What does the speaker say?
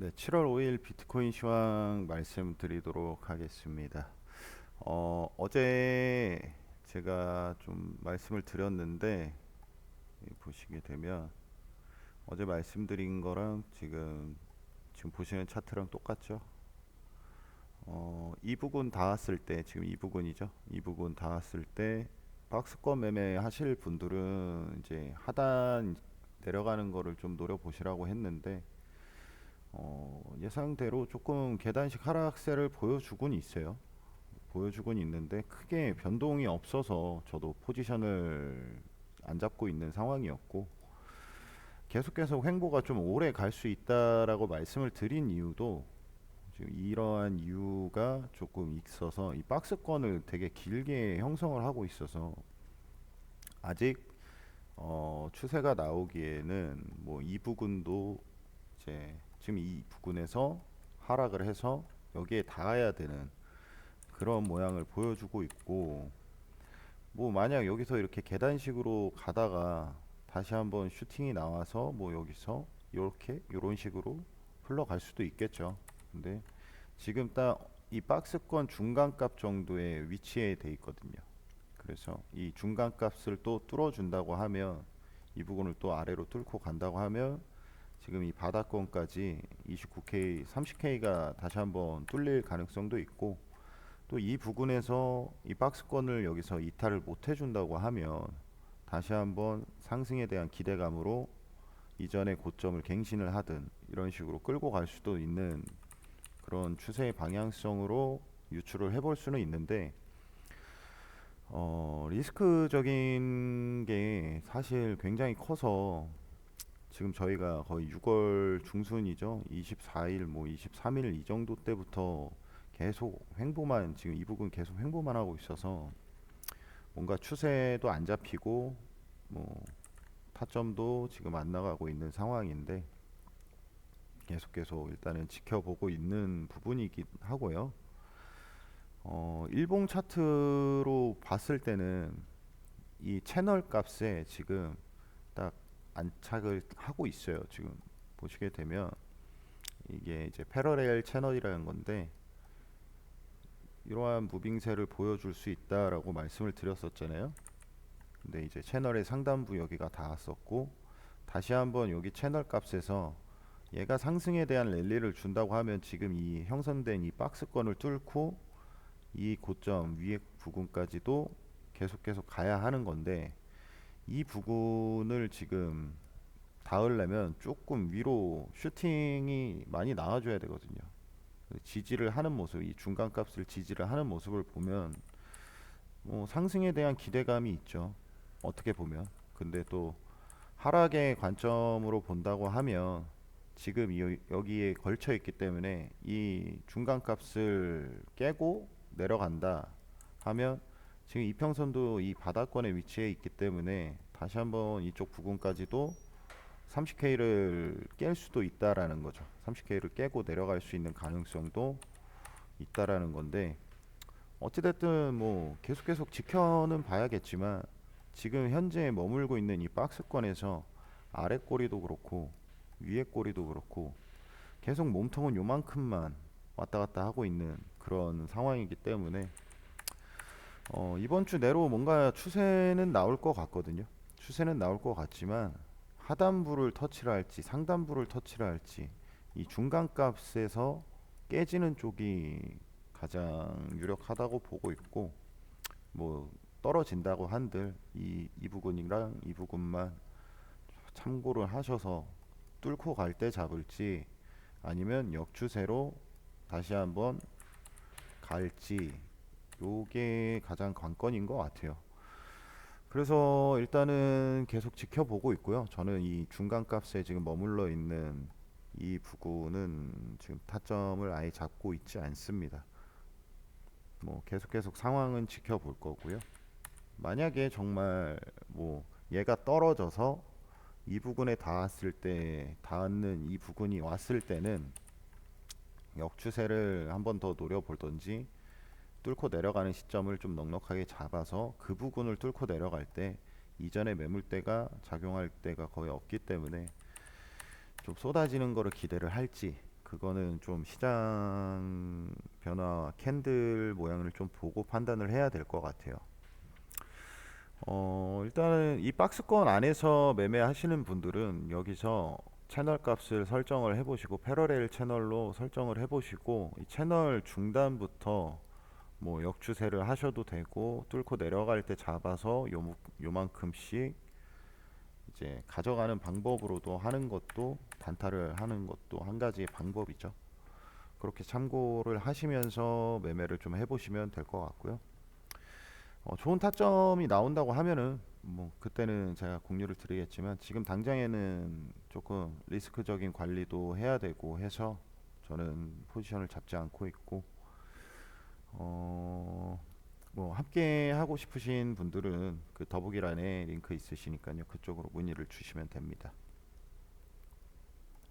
네, 7월 5일 비트코인 시황 말씀드리도록 하겠습니다. 어, 어제 제가 좀 말씀을 드렸는데 이 보시게 되면 어제 말씀드린 거랑 지금 지금 보시는 차트랑 똑같죠? 어, 이 부분 닿았을 때 지금 이 부분이죠. 이 부분 닿았을 때 박스권 매매 하실 분들은 이제 하단 내려가는 거를 좀 노려 보시라고 했는데 어, 예상대로 조금 계단식 하락세를 보여주곤 있어요. 보여주곤 있는데 크게 변동이 없어서 저도 포지션을 안 잡고 있는 상황이었고 계속 계속 횡보가 좀 오래 갈 수 있다라고 말씀을 드린 이유도 지금 이러한 이유가 조금 있어서 이 박스권을 되게 길게 형성을 하고 있어서 아직 어, 추세가 나오기에는 뭐 이 부분도 이제 지금 이 부분에서 하락을 해서 여기에 닿아야 되는 그런 모양을 보여주고 있고 뭐 만약 여기서 이렇게 계단식으로 가다가 다시 한번 슈팅이 나와서 뭐 여기서 이렇게 이런 식으로 흘러갈 수도 있겠죠. 근데 지금 딱 이 박스권 중간값 정도의 위치에 돼 있거든요. 그래서 이 중간값을 또 뚫어 준다고 하면 이 부분을 또 아래로 뚫고 간다고 하면 지금 이 바닥권까지 29K, 30K가 다시 한번 뚫릴 가능성도 있고 또 이 부분에서 이 박스권을 여기서 이탈을 못 해준다고 하면 다시 한번 상승에 대한 기대감으로 이전의 고점을 갱신을 하든 이런 식으로 끌고 갈 수도 있는 그런 추세의 방향성으로 유출을 해볼 수는 있는데 어, 리스크적인 게 사실 굉장히 커서 지금 저희가 거의 6월 중순이죠. 24일, 뭐 23일 이 정도 때부터 계속 횡보만 지금 이 부분 계속 횡보만 하고 있어서 뭔가 추세도 안 잡히고 뭐 타점도 지금 안 나가고 있는 상황인데 계속 계속 일단은 지켜보고 있는 부분이긴 하고요. 어, 일봉 차트로 봤을 때는 이 채널 값에 지금 딱 안착을 하고 있어요. 지금 보시게 되면 이게 이제 패러렐 채널이라는 건데 이러한 무빙세를 보여줄 수 있다라고 말씀을 드렸었잖아요. 근데 이제 채널의 상단부 여기가 닿았었고 다시 한번 여기 채널 값에서 얘가 상승에 대한 랠리를 준다고 하면 지금 이 형성된 이 박스권을 뚫고 이 고점 위에 부분까지도 계속 계속 가야 하는 건데 이 부분을 지금 닿으려면 조금 위로 슈팅이 많이 나와줘야 되거든요. 지지를 하는 모습, 이 중간 값을 지지를 하는 모습을 보면 뭐 상승에 대한 기대감이 있죠. 어떻게 보면. 근데 또 하락의 관점으로 본다고 하면 지금 이, 여기에 걸쳐 있기 때문에 이 중간 값을 깨고 내려간다 하면 지금 이평선도 이 바닥권에 위치해 있기 때문에 다시 한번 이쪽 부분까지도 30K를 깰 수도 있다라는 거죠. 30K를 깨고 내려갈 수 있는 가능성도 있다라는 건데 어찌됐든 뭐 계속 계속 지켜는 봐야겠지만 지금 현재 머물고 있는 이 박스권에서 아래 꼬리도 그렇고 위에 꼬리도 그렇고 계속 몸통은 요만큼만 왔다 갔다 하고 있는 그런 상황이기 때문에 어, 이번 주 내로 뭔가 추세는 나올 것 같거든요. 추세는 나올 것 같지만 하단부를 터치를 할지 상단부를 터치를 할지 이 중간값에서 깨지는 쪽이 가장 유력하다고 보고 있고 뭐 떨어진다고 한들 이, 이 부분이랑 이 부분만 참고를 하셔서 뚫고 갈 때 잡을지 아니면 역추세로 다시 한번 갈지 요게 가장 관건인 것 같아요. 그래서 일단은 계속 지켜보고 있고요. 저는 이 중간 값에 지금 머물러 있는 이 부분은 지금 타점을 아예 잡고 있지 않습니다. 뭐 계속 계속 상황은 지켜볼 거고요. 만약에 정말 뭐 얘가 떨어져서 이 부분에 닿았을 때 닿는 이 부분이 왔을 때는 역추세를 한 번 더 노려보던지 뚫고 내려가는 시점을 좀 넉넉하게 잡아서 그 부분을 뚫고 내려갈 때 이전에 매물대가 작용할 때가 거의 없기 때문에 좀 쏟아지는 거를 기대를 할지 그거는 좀 시장 변화 캔들 모양을 좀 보고 판단을 해야 될 것 같아요. 어, 일단은 이 박스권 안에서 매매하시는 분들은 여기서 채널 값을 설정을 해보시고 패러렐 채널로 설정을 해보시고 이 채널 중단부터 뭐 역추세를 하셔도 되고 뚫고 내려갈 때 잡아서 요, 요만큼씩 이제 가져가는 방법으로도 하는 것도 단타를 하는 것도 한 가지의 방법이죠. 그렇게 참고를 하시면서 매매를 좀 해보시면 될 것 같고요. 어, 좋은 타점이 나온다고 하면은 뭐 그때는 제가 공유를 드리겠지만 지금 당장에는 조금 리스크적인 관리도 해야 되고 해서 저는 포지션을 잡지 않고 있고 함께 하고 싶으신 분들은 그 더보기란에 링크 있으시니까요 그쪽으로 문의를 주시면 됩니다.